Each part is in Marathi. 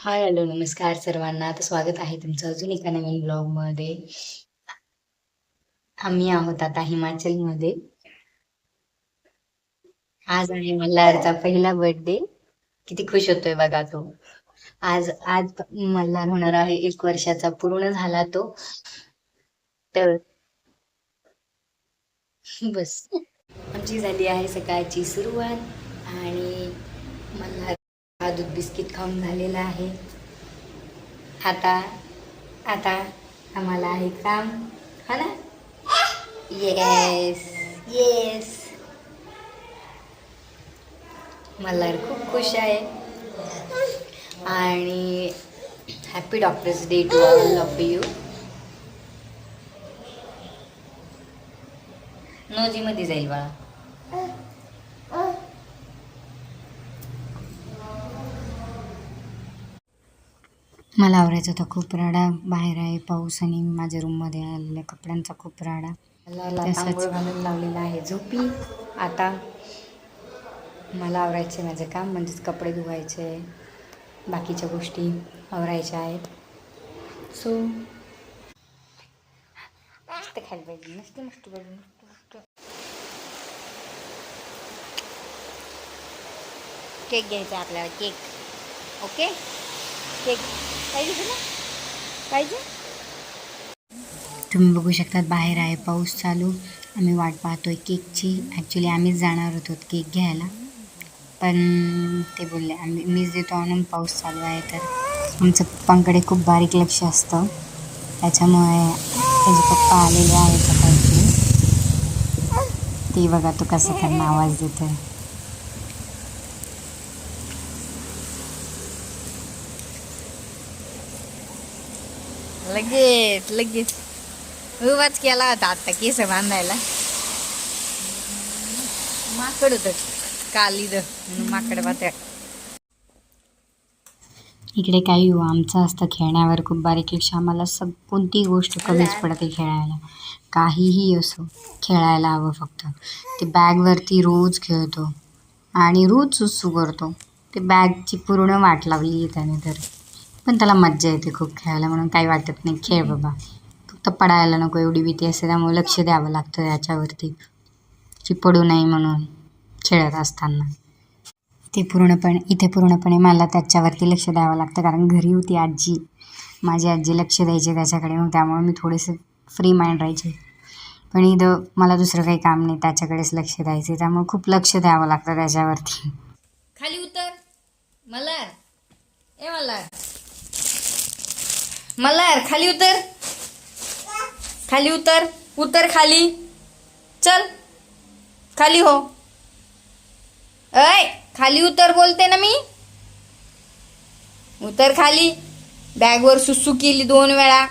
हाय हॅलो नमस्कार सर्वांना. तर स्वागत आहे तुमचं अजून एका नवीन ब्लॉगमध्ये. आम्ही आहोत आता हिमाचलमध्ये. आज आहे मल्हारचा पहिला बर्थडे किती खुश होतोय बघा तो. आज आज मल्हार होणार आहे एक वर्षाचा पूर्ण झाला तो. तर बस. आमची झाली आहे सकाळची सुरुवात आणि मल्हार मला दूध बिस्किट खाऊन झालेलं आहे. आता आता आम्हाला आहे काम. हा ना? येस येस मला खूप खुश आहे. आणि happy doctors day to all of you नोजीमध्ये जाईल बाळा. मला आवरायचा होता खूप राडा. बाहेर आहे पाऊस आणि माझ्या रूममध्ये आलेल्या कपड्यांचा खूप राडा. घालून लावलेला आहे झोपी आता मला आवरायचे माझे काम म्हणजेच कपडे धुवायचे बाकीच्या गोष्टी आवरायच्या आहेत. सो मस्त खायला पाहिजे मस्त मस्त पाहिजे मस्त मस्त. केक घ्यायचा आपल्याला केक ओके केक पाहिजे तुला पाहिजे? तुम्ही बघू शकतात बाहेर आहे पाऊस चालू. आम्ही वाट पाहतोय केकची. ॲक्च्युली आम्हीच जाणार होतो केक घ्यायला. पण ते बोलले आम्ही मीच देतो आणून पाऊस चालू आहे तर आमचं पप्पांकडे खूप बारीक लक्ष असतं. त्याच्यामुळे त्याचे पप्पा आलेले आहेत सकाळचे ते बघा तो कसं त्यांना आवाज देतोय. लगेच लगेच. उभाच केला होता आता केस बांधायला. माकड होत. काल इथं माकड बात्या इकडे काही हो आमचं असतं खेळण्यावर खूप बारीक लक्ष आम्हाला सब कोणतीही गोष्ट कमीच पडते खेळायला. काहीही असो खेळायला हवं फक्त. ते बॅगवरती रोज खेळतो. आणि रोज सुसू करतो. ते बॅगची पूर्ण वाट लावली आहे त्याने तर. पण त्याला मज्जा येते खूप खेळायला म्हणून काही वाटत नाही. खेळ बाबा. फक्त पडायला नको एवढी भीती असते त्यामुळे लक्ष द्यावं लागतं याच्यावरती. की पडू नये म्हणून खेळत असताना. ते पूर्णपणे इथे पूर्णपणे मला त्याच्यावरती लक्ष द्यावं लागतं. कारण घरी होती आजी. माझी आजी लक्ष द्यायची त्याच्याकडे मग त्यामुळे मी थोडेसे फ्री माइंड राहायचे. पण इथं मला दुसरं काही काम नाही त्याच्याकडेच लक्ष द्यायचे. त्यामुळे खूप लक्ष द्यावं लागतं त्याच्यावरती. खाली उतर. मला ए मला मल्हार खाली उतर. खाली उतर. उतर खाली. चल. खाली हो. अय खाली उतर बोलते ना मी. उतर खाली. बॅगवर सुसू केली दोन वेळा.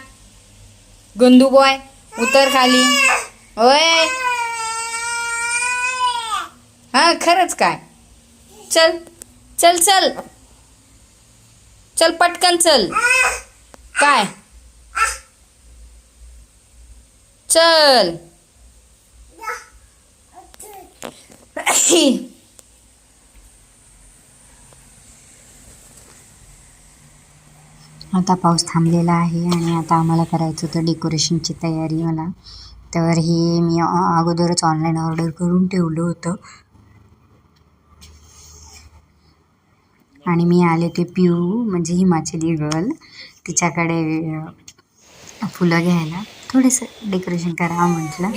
गंदू बॉय उतर खाली. होय हा खरंच काय? चल. चल चल. चल पटकन चल. काय? चल. आता पाऊस थांबलेला आहे आणि आता आम्हाला करायचं होतं डेकोरेशनची तयारी मला. तर हे मी अगोदरच ऑनलाईन ऑर्डर करून ठेवलं होतं. आणि मी आले ते पिऊ म्हणजे हिमाचली गर्ल तिच्याकडे फुलं घ्यायला. थोडंसं डेकोरेशन करावं म्हटलं.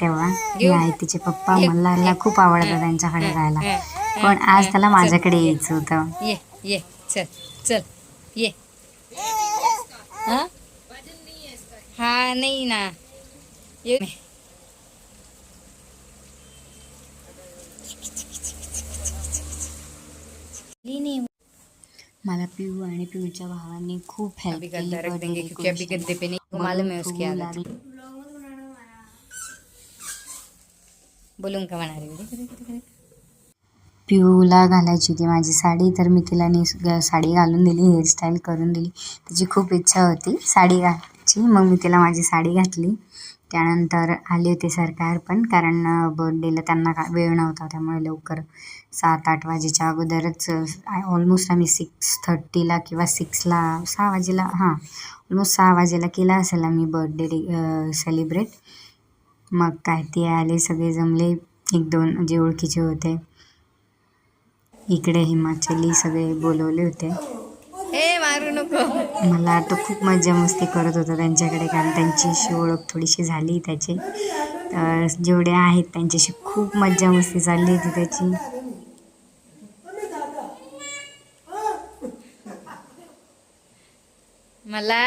तेव्हा हे आहे तिचे पप्पा मल्हारला खूप आवडतं त्यांच्याकडे जायला. पण आज त्याला माझ्याकडे यायचं होतं. ये ये चल चल. ये. हा? हा नाही ना. ये. मला पिऊ आणि पिऊच्या भावाने खूप हेल्प केली देंगे क्योंकि अभी. गद्दे पे नहीं वो मालूम है उसकी फूल आदत आणि- बोलून का म्हणा पिऊला घालायची होती माझी साडी तर मी तिला साडी घालून दिली हेअरस्टाईल करून दिली. तिची खूप इच्छा होती साडी घालायची मग मी तिला माझी साडी घातली. त्यानंतर आले होते सरकार पण कारण बर्थडेला त्यांना का वेळ नव्हता. त्यामुळे लवकर सात आठ वाजेच्या अगोदरच ऑलमोस्ट आम्ही सिक्स थर्टीला किंवा सिक्सला सहा वाजेला हां ऑलमोस्ट सहा वाजेला केला असेल आम्ही बर्थडे सेलिब्रेट मग काय ते आले सगळे जमले. एक दोन जे ओळखीचे होते. इकडे हिमाचली सगळे बोलवले होते. ए मारू नको. मला तो खूप मजा मस्ती करत होता त्यांच्याकडे कारण त्यांची अशी ओळख थोडीशी झाली त्याची. तर जेवढे आहेत त्यांच्याशी खूप मज्जा मस्ती चालली होती त्याची. मला?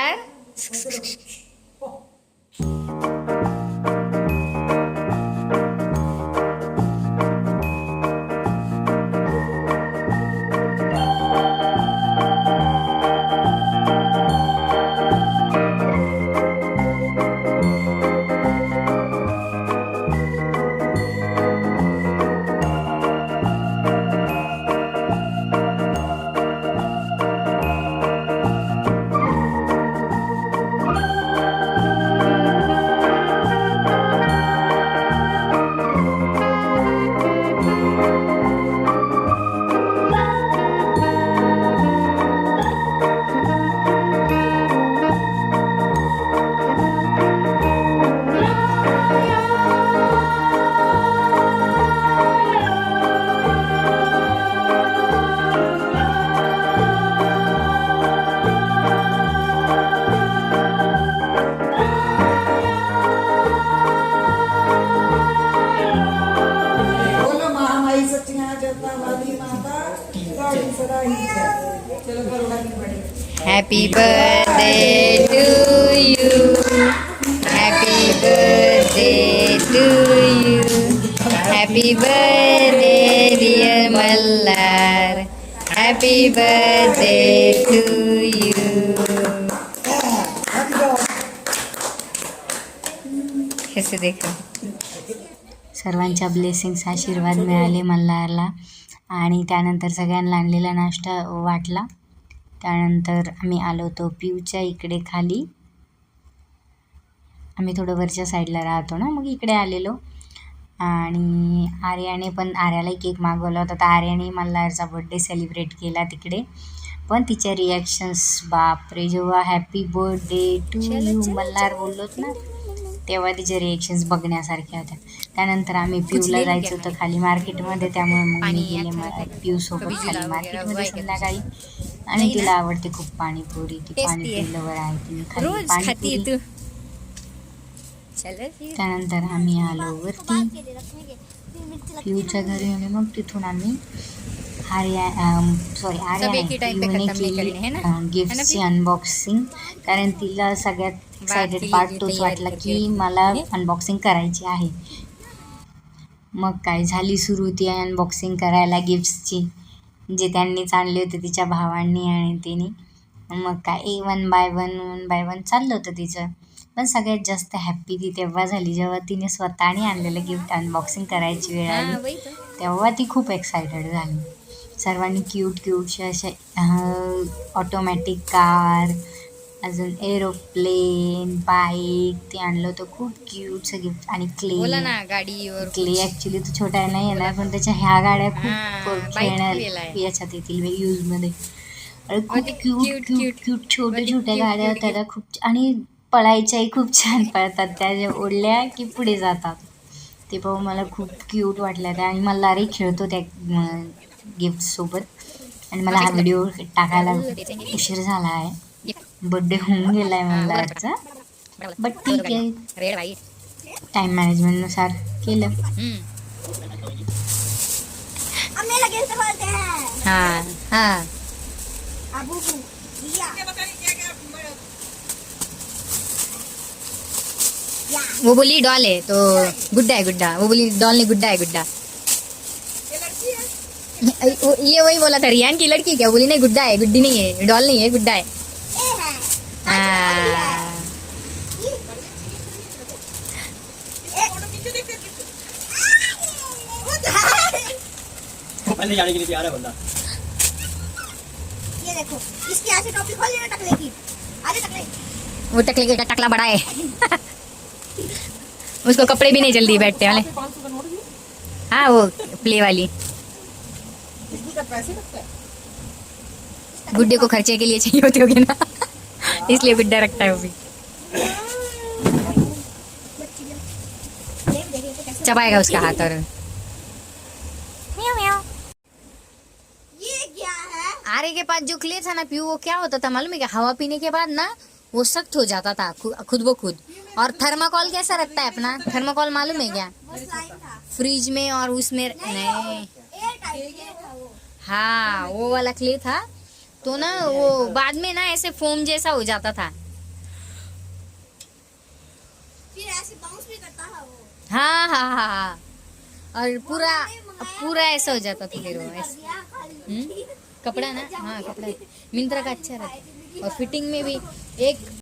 Happy birthday to you happy birthday to you happy birthday dear Malhar happy birthday to you कैसे देखो सर्वांच्या ब्लेसिंग्स आशीर्वाद मिळाले मल्हारला. आणि त्यानंतर सगळ्यांना आणलेला नाश्ता वाटला. त्यानंतर आम्ही आलो होतो पिऊच्या इकडे खाली. आम्ही थोडं वरच्या साईडला राहतो ना मग इकडे आलेलो. आणि आर्याने पण आर्यालाही केक मागवला होता. तर आर्याने मल्हारचा बड्डे सेलिब्रेट केला तिकडे. पण तिच्या रिॲक्शन्स बापरे जेव्हा happy birthday to you Malhar बोललोत ना तेव्हा तिचे रिएक्शन्स बघण्यासारख्या होत्या. त्यानंतर आम्ही पिऊला जायचं होतं खाली मार्केटमध्ये त्यामुळे मग मी गेले मला खाली. पिऊसोबत खाली मार्केटमध्ये संध्याकाळी. आणि? तिला आवडते खूप पाणीपुरी. ती Tasty पाणी आहे. तिने खाली पाणीपुरी. त्यानंतर आम्ही आलो वरती. पिऊच्या घरी आणि मग तिथून आम्ही सॉरी आर्या गिफ्टची? अनबॉक्सिंग कारण तिला सगळ्यात एक्सायटेड पार्ट तोच वाटला की. मला? अनबॉक्सिंग करायची आहे. मग काय झाली सुरू ती अनबॉक्सिंग करायला गिफ्ट्सची जे त्यांनीच आणले होते तिच्या भावांनी आणि तिने. मग काय ए one by one one by one चाललं होतं तिचं. पण सगळ्यात जास्त हॅप्पी ती तेव्हा झाली जेव्हा तिने स्वतःने आणलेलं गिफ्ट अनबॉक्सिंग करायची वेळ आली. तेव्हा ती खूप एक्सायटेड झाली. सर्वांनी क्यूट क्यूटचे असे ऑटोमॅटिक कार अजून एरोप्लेन बाईक ते आणलं होतं. खूप क्यूटचं गिफ्ट आणि बोला क्ले ना गाडी और क्ले ॲक्च्युली तो छोटा नाही येणार पण त्याच्या ह्या गाड्या खूप केलाय. याच्यात येतील यूजमध्ये आणि खूप मध्ये क्यूट क्यूट. क्यूट छोट्या मध्ये छोट्या गाड्या होत्या त्या खूप आणि पळायच्याही खूप छान पळतात. त्या ज्या ओढल्या की पुढे जातात. ते पाहून मला खूप क्यूट वाटल्या त्या आणि मल्हारही खेळतो त्या गिफ्टसोबत आणि मला हा व्हिडिओ टाकायला उशीर झाला आहे. बड्डे होऊन गेला आहे मल्हारचा बट ठीक आहे रेड वाईट टाईम मॅनेजमेंटनुसार केलं। से बोलते हैं। हाँ हाँ। वो बोली डॉल है तो गुड्डा है गुड्डा। वो बोली डॉल नहीं गुड्डा है गुड्डा। ये वही बोला था रियान की लड़की क्या? बोली नहीं गुड्डा है गुड्डी नहीं है डॉल नहीं है गुड्डा है है हाँ। पहले जाने के लिए तैयार है बंदा। ये देखो इसकी ऐसे टॉपी खोल लेना टकले की। आजे टकले। वो टकले का टकला बड़ा है। उसको कपड़े भी नहीं जल्दी बैठते वाले। हाँ वो प्ले वाली। का पैसे लगता है। गुड्डे को खर्चे के लिए चाहिए होते होगे ना। इसलिए गुड्डा रखता है वो भी चबाएगा उसका हाथ और आरे के पास जो क्ले था ना पीयू वो क्या होता था मालूम है क्या? हवा पीने के बाद ना वो सख्त हो जाता था खुद ब खुद। और थर्माकोल कैसा रखता है अपना? थर्माकोल मालूम है क्या? वो फ्रिज में और उसमें नहीं। वो हाँ वो वाला क्ले था। तो ना वो बाद में ना ऐसे फोम जैसा हो जाता था। फिर ऐसे बाउंस भी करता था वो। हाँ हाँ हाँ हाँ। और पूरा पूरा ऐसा हो जाता था फिर वो ऐसे। हम्म? कपड़ा ना? हाँ कपड़ा। मिंत्रा का अच्छा रहता। और फिटिंग में भी एक